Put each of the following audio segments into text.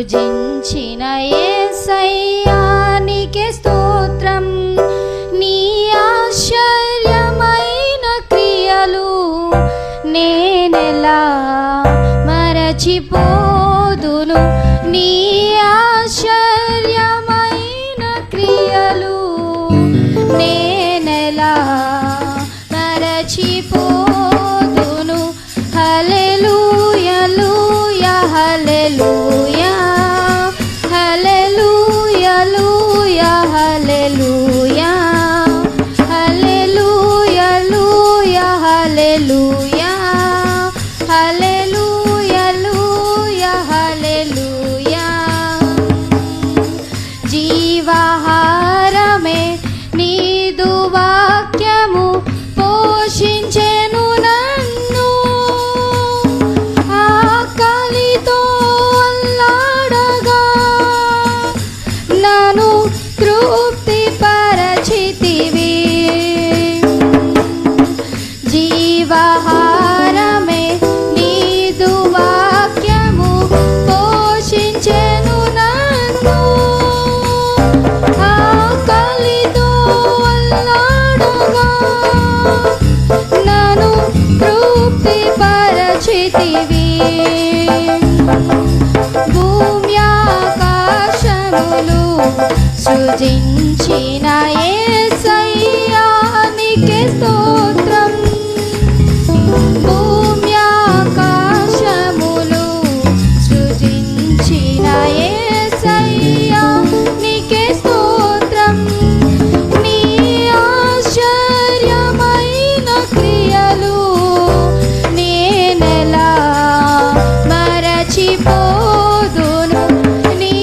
సృజించిన ఏ సయ్యానికి స్తోత్రం. నీ ఆశ్చర్యమైన క్రియలు నేనెలా మరచిపోదును? నీ ఆశ్చర్యమైన క్రియలు నేనెలా మరచిపోదును? Hallelujah, hallelujah. హల్లెలూయా హల్లెలూయా హల్లెలూయా హల్లెలూయా హల్లెలూయా హల్లెలూయా హల్లెలూయా జీవాహారమే నీదు వాక్యము పోషించెను నన్ను. ఆకలితో అల్లాడగా నన్ను తృప్తి జీవహారమే నీదు వాక్యము పోషించెను నన్ను. ఆకలితో నన్ను తృప్తి పరచితివి భూమి ఆకాశములు సృజించిన ఏ సయ్యానికి తో పోదును నీ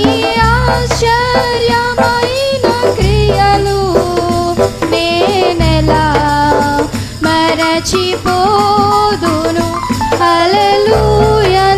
ఆశ్చర్యమైన క్రియలు నేనెలా మరచిపోదును? అలలుయను